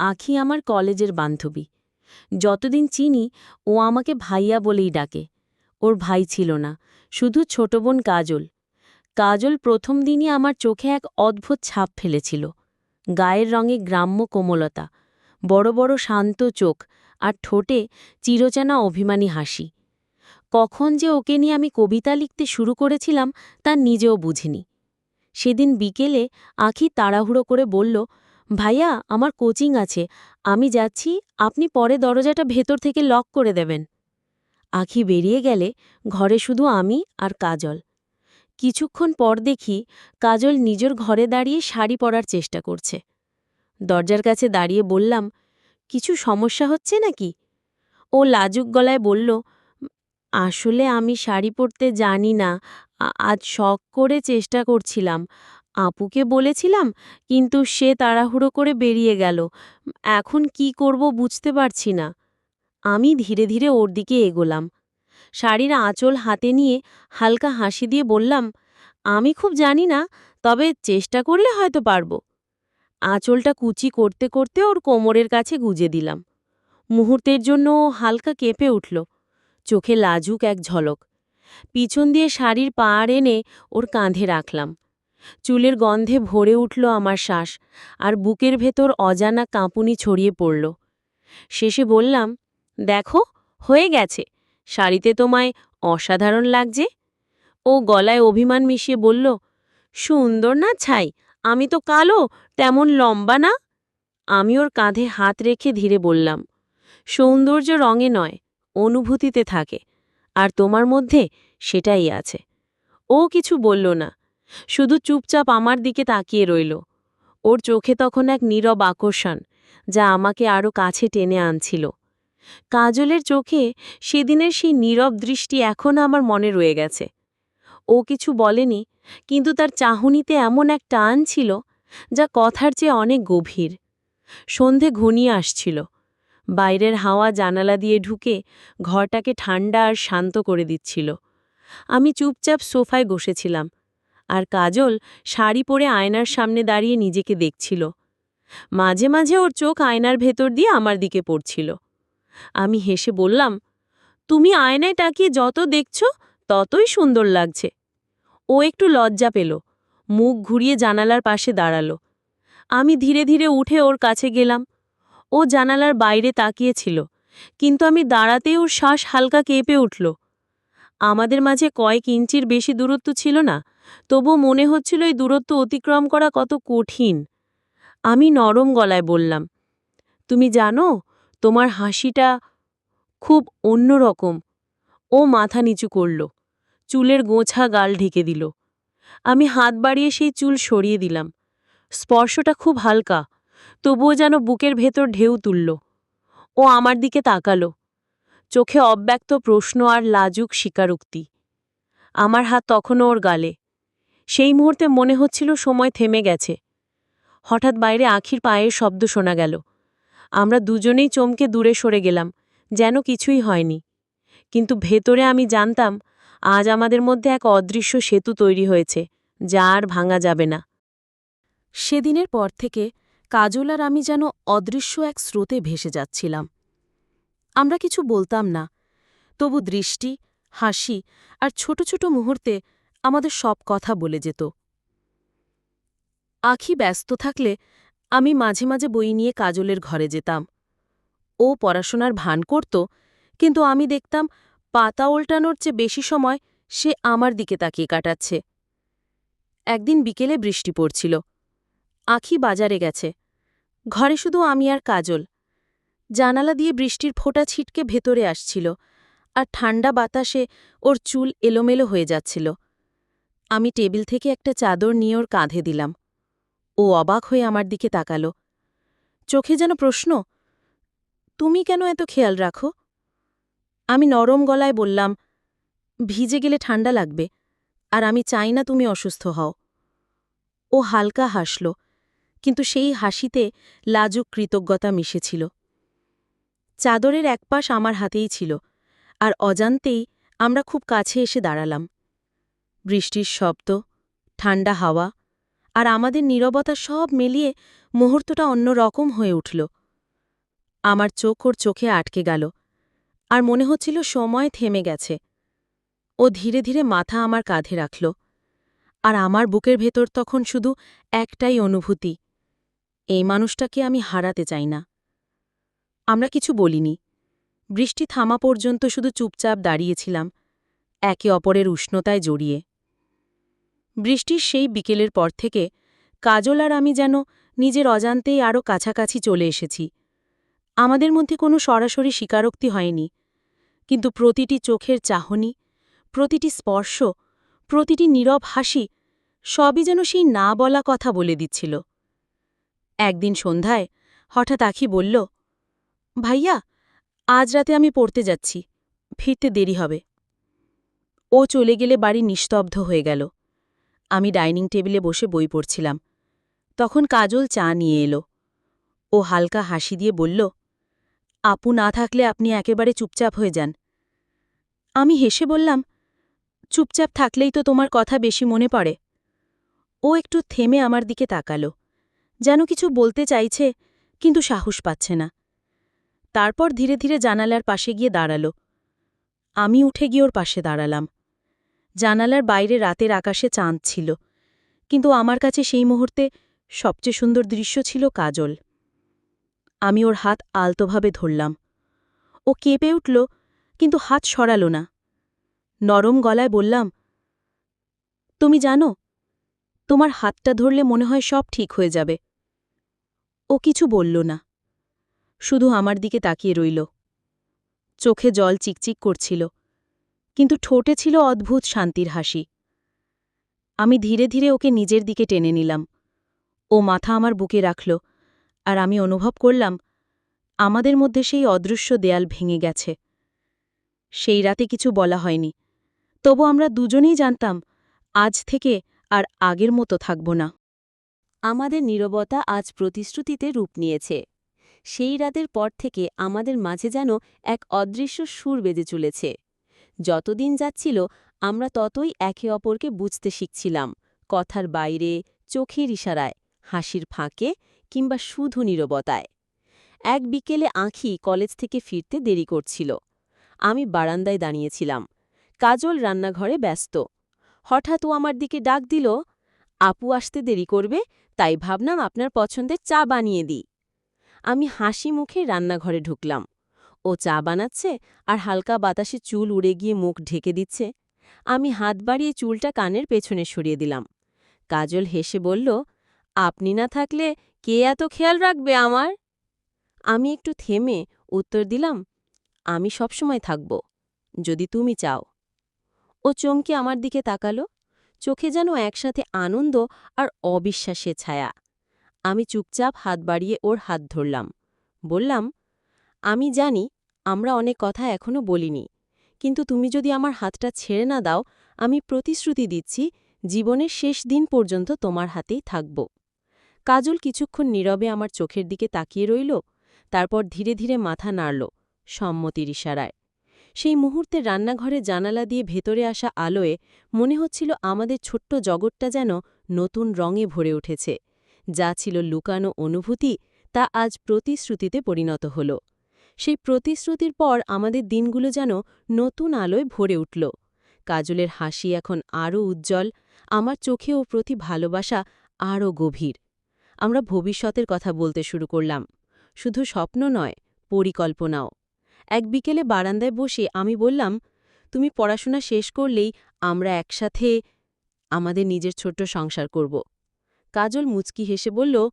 আখি আমার কলেজের বান্ধবী। যতদিন চিনি, ও আমাকে ভাইয়া বলেই ডাকে। ওর ভাই ছিল না, শুধু ছোট বোন কাজল। কাজল প্রথম দিনই আমার চোখে এক অদ্ভুত ছাপ ফেলেছিল। গায়ের রঙে গ্রাম্য কোমলতা, বড় বড় শান্ত চোখ আর ঠোঁটে চিরচেনা অভিমানী হাসি। কখন যে ওকে নিয়ে আমি কবিতা লিখতে শুরু করেছিলাম তা নিজেও বুঝিনি। সেদিন বিকেলে আখি তাড়াহুড়ো করে বলল ভাইয়া, আমার কোচিং আছে। আমি যাচ্ছি, আপনি পরে দরজাটা ভেতর থেকে লক করে দেবেন। আখি বেরিয়ে গেলে, ঘরে শুধু আমি আর কাজল। কিছুক্ষণ পর দেখি, কাজল নিজের ঘরে দাঁড়িয়ে শাড়ি পরার চেষ্টা করছে। দরজার কাছে দাঁড়িয়ে বললাম, কিছু সমস্যা হচ্ছে নাকি? ও লাজুক গলায় বলল, আসলে আমি শাড়ি পরতে জানি না। আজ শখ করে চেষ্টা করছিলাম। আপুকে বলেছিলাম, কিন্তু সে তাড়াহুড়ো করে বেরিয়ে গেল। এখন কি করব বুঝতে পারছি না। আমি ধীরে ধীরে ওর দিকে এগোলাম। শাড়ির আঁচল হাতে নিয়ে হালকা হাসি দিয়ে বললাম, আমি খুব জানি না, তবে চেষ্টা করলে হয়তো পারব। আঁচলটা কুচি করতে করতে ওর কোমরের কাছে গুজে দিলাম। মুহূর্তের জন্য ও হালকা কেঁপে উঠল। চোখে লাজুক এক ঝলক। পিছন দিয়ে শাড়ির পাড় এনে ওর কাঁধে রাখলাম। চুলের গন্ধে ভরে উঠল আমার শ্বাস, আর বুকের ভেতর অজানা কাঁপুনি ছড়িয়ে পড়ল। শেষে বললাম, দেখো, হয়ে গেছে। শাড়িতে তোমায় অসাধারণ লাগছে? ও গলায় অভিমান মিশিয়ে বলল, সুন্দর না ছাই, আমি তো কালো, তেমন লম্বা না? আমি ওর কাঁধে হাত রেখে ধীরে বললাম, সৌন্দর্য রঙে নয়, অনুভূতিতে থাকে, আর তোমার মধ্যে সেটাই আছে। ও কিছু বলল না। শুধু চুপচাপ আমার দিকে তাকিয়ে রইল। ওর চোখে তখন এক নীরব আকর্ষণ, যা আমাকে আরও কাছে টেনে আনছিল। কাজলের চোখে সেদিনের সেই নীরব দৃষ্টি এখনও আমার মনে রয়ে গেছে। ও কিছু বলেনি, কিন্তু তার চাহনিতে এমন এক টান ছিল, যা কথার চেয়ে অনেক গভীর। সন্ধে ঘনিয়ে আসছিল। বাইরের হাওয়া জানালা দিয়ে ঢুকে ঘরটাকে ঠান্ডা আর শান্ত করে দিচ্ছিল। আমি চুপচাপ সোফায় বসেছিলাম। আর কাজল শাড়ি পরে আয়নার সামনে দাঁড়িয়ে নিজেকে দেখছিল। মাঝে মাঝে ওর চোখ আয়নার ভেতর দিয়ে আমার দিকে পড়ছিল। আমি হেসে বললাম, তুমি আয়নায় তাকিয়ে যত দেখছ, ততই সুন্দর লাগছে। ও একটু লজ্জা পেল, মুখ ঘুরিয়ে জানালার পাশে দাঁড়াল। আমি ধীরে ধীরে উঠে ওর কাছে গেলাম। ও জানালার বাইরে তাকিয়েছিল, কিন্তু আমি দাঁড়াতেই ওর শ্বাস হালকা কেঁপে উঠল। আমাদের মাঝে কয়েক ইঞ্চির বেশি দূরত্ব ছিল না তবু মনে হচ্ছিল এই দূরত্ব অতিক্রম করা কত কঠিন। আমি নরম গলায় বললাম, তুমি জানো, তোমার হাসিটা খুব অন্যরকম। ও মাথা নিচু করল, চুলের গোছা গাল ঢেকে দিল। আমি হাত বাড়িয়ে সেই চুল সরিয়ে দিলাম। স্পর্শটা খুব হালকা, তবুও যেন বুকের ভেতর ঢেউ তুলল। ও আমার দিকে তাকালো। চোখে অব্যক্ত প্রশ্ন আর লাজুক স্বীকারোক্তি। আমার হাত তখনও ওর গালে। সেই মুহূর্তে মনে হচ্ছিল সময় থেমে গেছে। হঠাৎ বাইরে আখির পায়ের শব্দ শোনা গেল। আমরা দুজনেই চমকে দূরে সরে গেলাম, যেন কিছুই হয়নি। কিন্তু ভেতরে আমি জানতাম, আজ আমাদের মধ্যে এক অদৃশ্য সেতু তৈরি হয়েছে, যা আর ভাঙা যাবে না। সেদিনের পর থেকে কাজল আর আমি যেন অদৃশ্য এক স্রোতে ভেসে যাচ্ছিলাম। আমরা কিছু বলতাম না। তবু দৃষ্টি, হাসি আর ছোট ছোট মুহূর্তে আমাদের সব কথা বলে যেত। আখি ব্যস্ত থাকলে আমি মাঝে মাঝে বই নিয়ে কাজলের ঘরে যেতাম। ও পড়াশোনার ভান করত, কিন্তু আমি দেখতাম পাতা উল্টানোর চেয়ে বেশি সময় সে আমার দিকে তাকিয়ে কাটাচ্ছে। একদিন বিকেলে বৃষ্টি পড়ছিল। আখি বাজারে গেছে। ঘরে শুধু আমি আর কাজল। জানালা দিয়ে বৃষ্টির ফোঁটা ছিটকে ভেতরে আসছিল, আর ঠান্ডা বাতাসে ওর চুল এলোমেলো হয়ে যাচ্ছিল। আমি টেবিল থেকে একটা চাদর নিয়ে ওর কাঁধে দিলাম। ও অবাক হয়ে আমার দিকে তাকালো। চোখে যেন প্রশ্ন, তুমি কেন এত খেয়াল রাখো? আমি নরম গলায় বললাম, ভিজে গেলে ঠান্ডা লাগবে, আর আমি চাই না তুমি অসুস্থ হও। ও হালকা হাসল, কিন্তু সেই হাসিতে লাজুক কৃতজ্ঞতা মিশেছিল। চাদরের এক পাশ আমার হাতেই ছিল, আর অজান্তেই আমরা খুব কাছে এসে দাঁড়ালাম। বৃষ্টির শব্দ ঠান্ডা হাওয়া, আর আমাদের নীরবতা সব মিলিয়ে মুহূর্তটা অন্যরকম হয়ে উঠল। আমার চোখ ওর চোখে আটকে গেল, আর মনে হচ্ছিল সময় থেমে গেছে। ও ধীরে ধীরে মাথা আমার কাঁধে রাখল, আর আমার বুকের ভেতর তখন শুধু একটাই অনুভূতি, এই মানুষটাকে আমি হারাতে চাই না। আমরা কিছু বলিনি। বৃষ্টি থামা পর্যন্ত শুধু চুপচাপ দাঁড়িয়েছিলাম, একে অপরের উষ্ণতায় জড়িয়ে। বৃষ্টির সেই বিকেলের পর থেকে কাজল আর আমি যেন নিজের অজান্তেই আরও কাছাকাছি চলে এসেছি। আমাদের মধ্যে কোনো সরাসরি স্বীকারোক্তি হয়নি, কিন্তু প্রতিটি চোখের চাহনি, প্রতিটি স্পর্শ, প্রতিটি নীরব হাসি সবই যেন সেই না বলা কথা বলে দিচ্ছিল। একদিন সন্ধ্যায় হঠাৎ আখি বলল ভাইয়া, আজ রাতে আমি পড়তে যাচ্ছি, ফিরতে দেরি হবে। ও চলে গেলে বাড়ি নিস্তব্ধ হয়ে গেল। আমি ডাইনিং টেবিলে বসে বই পড়ছিলাম। তখন কাজল চা নিয়ে এলো। ও হালকা হাসি দিয়ে বলল, আপু না থাকলে আপনি একেবারে চুপচাপ হয়ে যান। আমি হেসে বললাম, চুপচাপ থাকলেই তো তোমার কথা বেশি মনে পড়ে। ও একটু থেমে আমার দিকে তাকালো। যেন কিছু বলতে চাইছে, কিন্তু সাহস পাচ্ছে না। তারপর ধীরে ধীরে জানালার পাশে গিয়ে দাঁড়াল। আমি উঠে গিয়ে ওর পাশে দাঁড়ালাম। জানালার বাইরে রাতের আকাশে চাঁদ ছিল, কিন্তু আমার কাছে সেই মুহূর্তে সবচেয়ে সুন্দর দৃশ্য ছিল কাজল। আমি ওর হাত আলতোভাবে ধরলাম। ও কেঁপে উঠল, কিন্তু হাত সরাল না। নরম গলায় বললাম, তুমি জানো, তোমার হাতটা ধরলে মনে হয় সব ঠিক হয়ে যাবে। ও কিছু বলল না। শুধু আমার দিকে তাকিয়ে রইল। চোখে জল চিকচিক করছিল, কিন্তু ঠোঁটে ছিল অদ্ভুত শান্তির হাসি। আমি ধীরে ধীরে ওকে নিজের দিকে টেনে নিলাম। ও মাথা আমার বুকে রাখল, আর আমি অনুভব করলাম, আমাদের মধ্যে সেই অদৃশ্য দেয়াল ভেঙে গেছে। সেই রাতে কিছু বলা হয়নি, তবু আমরা দুজনেই জানতাম, আজ থেকে আর আগের মতো থাকব না। আমাদের নীরবতা আজ প্রতিশ্রুতিতে রূপ নিয়েছে। সেই রাতের পর থেকে আমাদের মাঝে যেন এক অদৃশ্য সুর বেজে চলেছে। যতদিন যাচ্ছিল, আমরা ততই একে অপরকে বুঝতে শিখছিলাম, কথার বাইরে, চোখের ইশারায়, হাসির ফাঁকে কিংবা শুধু নীরবতায়। এক বিকেলে আঁখি কলেজ থেকে ফিরতে দেরি করছিল। আমি বারান্দায় দাঁড়িয়েছিলাম। কাজল রান্নাঘরে ব্যস্ত। হঠাৎ ও আমার দিকে ডাক দিল, আপু আসতে দেরি করবে, তাই ভাবনাম আপনার পছন্দের চা বানিয়ে দিই। আমি হাসি মুখে রান্নাঘরে ঢুকলাম। ও চা বানাচ্ছে আর হালকা বাতাসে চুল উড়ে গিয়ে মুখ ঢেকে দিচ্ছে। আমি হাত বাড়িয়ে চুলটা কানের পেছনে সরিয়ে দিলাম। কাজল হেসে বলল, আপনি না থাকলে কে এত খেয়াল রাখবে আমার? আমি একটু থেমে উত্তর দিলাম, আমি সবসময় থাকব, যদি তুমি চাও। ও চমকে আমার দিকে তাকালো। চোখে যেন একসাথে আনন্দ আর অবিশ্বাসে ছায়া। আমি চুপচাপ হাত বাড়িয়ে ওর হাত ধরলাম। বললাম, আমি জানি, আমরা অনেক কথা এখনও বলিনি, কিন্তু তুমি যদি আমার হাতটা ছেড়ে না দাও, আমি প্রতিশ্রুতি দিচ্ছি জীবনের শেষ দিন পর্যন্ত তোমার হাতেই থাকব। কাজল কিছুক্ষণ নীরবে আমার চোখের দিকে তাকিয়ে রইল, তারপর ধীরে ধীরে মাথা নাড়ল সম্মতির ইশারায়। সেই মুহূর্তে রান্নাঘরে জানালা দিয়ে ভেতরে আসা আলোয়ে মনে হচ্ছিল আমাদের ছোট্ট জগৎটা যেন নতুন রঙে ভরে উঠেছে। যা ছিল লুকানো অনুভূতি তা আজ প্রতিশ্রুতিতে পরিণত হল। সেই প্রতিশ্রুতির পর আমাদের দিনগুলো যেন নতুন আলোয় ভরে উঠল। কাজলের হাসি এখন আরও উজ্জ্বল, আমার চোখে ও প্রতি ভালোবাসা আরও গভীর। আমরা ভবিষ্যতের কথা বলতে শুরু করলাম। শুধু স্বপ্ন নয়, পরিকল্পনাও। এক বিকেলে বারান্দায় বসে আমি বললাম, তুমি পড়াশোনা শেষ করলেই আমরা একসাথে আমাদের নিজের ছোট্ট সংসার করব। কাজল মুচকি হেসে বলল,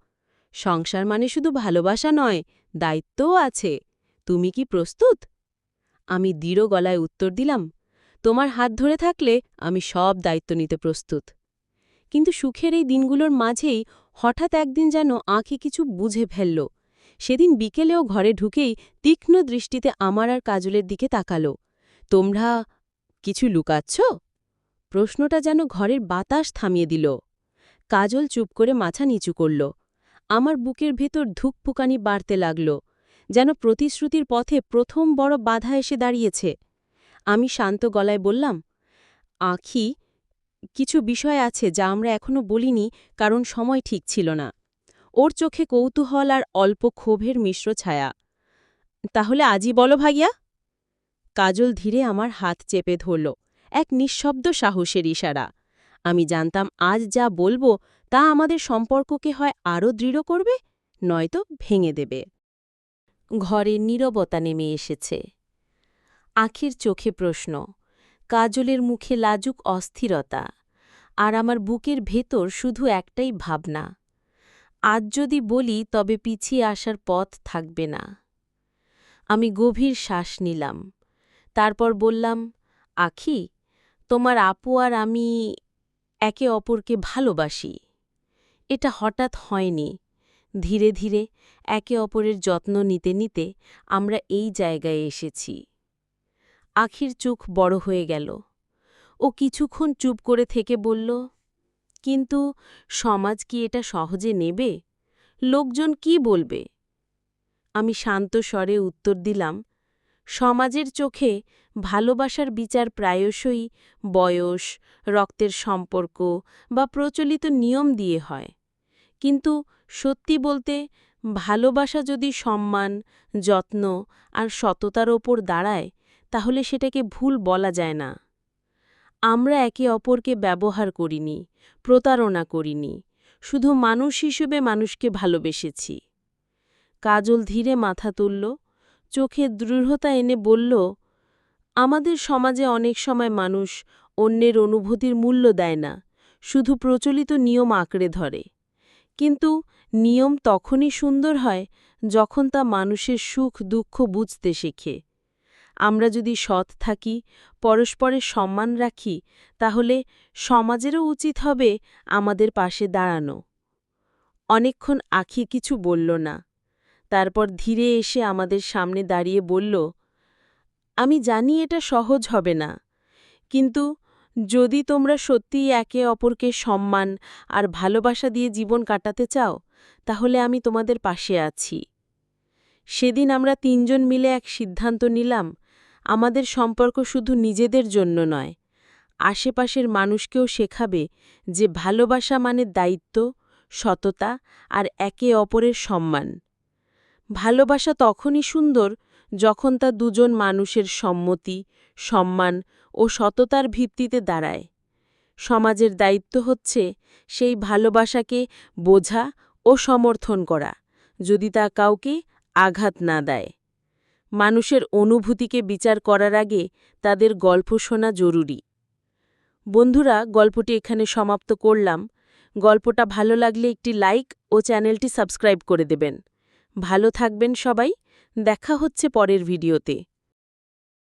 সংসার মানে শুধু ভালোবাসা নয়, দায়িত্বও আছে। তুমি কি প্রস্তুত? আমি দৃঢ় গলায় উত্তর দিলাম, তোমার হাত ধরে থাকলে আমি সব দায়িত্ব নিতে প্রস্তুত। কিন্তু সুখের এই দিনগুলোর মাঝেই হঠাৎ একদিন যেন আঁখি কিছু বুঝে ফেলল। সেদিন বিকেলেও ঘরে ঢুকেই তীক্ষ্ণ দৃষ্টিতে আমার আর কাজলের দিকে তাকালো। তোমরা কিছু লুকাচ্ছ? প্রশ্নটা যেন ঘরের বাতাস থামিয়ে দিল। কাজল চুপ করে মাথা নিচু করল। আমার বুকের ভেতর ধুকপুকানি বাড়তে লাগল, যেন প্রতিশ্রুতির পথে প্রথম বড় বাধা এসে দাঁড়িয়েছে। আমি শান্ত গলায় বললাম, আখি, কিছু বিষয় আছে যা আমরা এখনও বলিনি, কারণ সময় ঠিক ছিল না। ওর চোখে কৌতূহল আর অল্প ক্ষোভের মিশ্র ছায়া। তাহলে আজই বলো ভাইয়া? কাজল ধীরে আমার হাত চেপে ধরল, এক নিঃশব্দ সাহসের ইশারা। আমি জানতাম আজ যা বলব তা আমাদের সম্পর্ককে হয় আরও দৃঢ় করবে, নয়তো ভেঙে দেবে। ঘরে নীরবতা নেমে এসেছে। আখির চোখে প্রশ্ন, কাজলের মুখে লাজুক অস্থিরতা, আর আমার বুকের ভেতর শুধু একটাই ভাবনা, আজ যদি বলি তবে পিছিয়ে আসার পথ থাকবে না। আমি গভীর শ্বাস নিলাম, তারপর বললাম, আখি, তোমার আপু আর আমি একে অপরকে ভালোবাসি। এটা হঠাৎ হয়নি। ধীরে ধীরে একে অপরের যত্ন নিতে নিতে আমরা এই জায়গায় এসেছি। আখির চোখ বড় হয়ে গেল। ও কিছুক্ষণ চুপ করে থেকে বলল, কিন্তু সমাজ কি এটা সহজে নেবে? লোকজন কি বলবে? আমি শান্ত স্বরে উত্তর দিলাম সমাজের চোখে ভালোবাসার বিচার প্রায়শই বয়স, রক্তের সম্পর্ক বা প্রচলিত নিয়ম দিয়ে হয়। কিন্তু সত্যি বলতে, ভালোবাসা যদি সম্মান, যত্ন আর সততার ওপর দাঁড়ায়, তাহলে সেটাকে ভুল বলা যায় না। আমরা একে অপরকে ব্যবহার করিনি, প্রতারণা করিনি, শুধু মানুষ হিসেবে মানুষকে ভালোবেসেছি। কাজল ধীরে মাথা তুলল চোখে দৃঢ়তা এনে বলল, আমাদের সমাজে অনেক সময় মানুষ অন্যের অনুভূতির মূল্য দেয় না, শুধু প্রচলিত নিয়ম আঁকড়ে ধরে। কিন্তু নিয়ম তখনই সুন্দর হয় যখন তা মানুষের সুখ, দুঃখ বুঝতে শেখে। আমরা যদি সৎ থাকি, পরস্পরের সম্মান রাখি, তাহলে সমাজেরও উচিত হবে আমাদের পাশে দাঁড়ানো। অনেকক্ষণ আখি কিছু বলল না। তারপর ধীরে এসে আমাদের সামনে দাঁড়িয়ে বলল, আমি জানি এটা সহজ হবে না, কিন্তু যদি তোমরা সত্যিই একে অপরকে সম্মান আর ভালোবাসা দিয়ে জীবন কাটাতে চাও, তাহলে আমি তোমাদের পাশে আছি। সেদিন আমরা তিনজন মিলে এক সিদ্ধান্ত নিলাম, আমাদের সম্পর্ক শুধু নিজেদের জন্য নয়, আশেপাশের মানুষকেও শেখাবে যে ভালোবাসা মানে দায়িত্ব, সততা আর একে অপরের সম্মান। ভালোবাসা তখনই সুন্দর যখন তা দুজন মানুষের সম্মতি, সম্মান ও সততার ভিত্তিতে দাঁড়ায়। সমাজের দায়িত্ব হচ্ছে সেই ভালোবাসাকে বোঝা ও সমর্থন করা, যদি তা কাউকে আঘাত না দেয়। মানুষের অনুভূতিকে বিচার করার আগে তাদের গল্প শোনা জরুরি। বন্ধুরা, গল্পটি এখানে সমাপ্ত করলাম। গল্পটা ভালো লাগলে একটি লাইক ও চ্যানেলটি সাবস্ক্রাইব করে দেবেন। ভালো থাকবেন সবাই দেখা হচ্ছে পরের ভিডিওতে।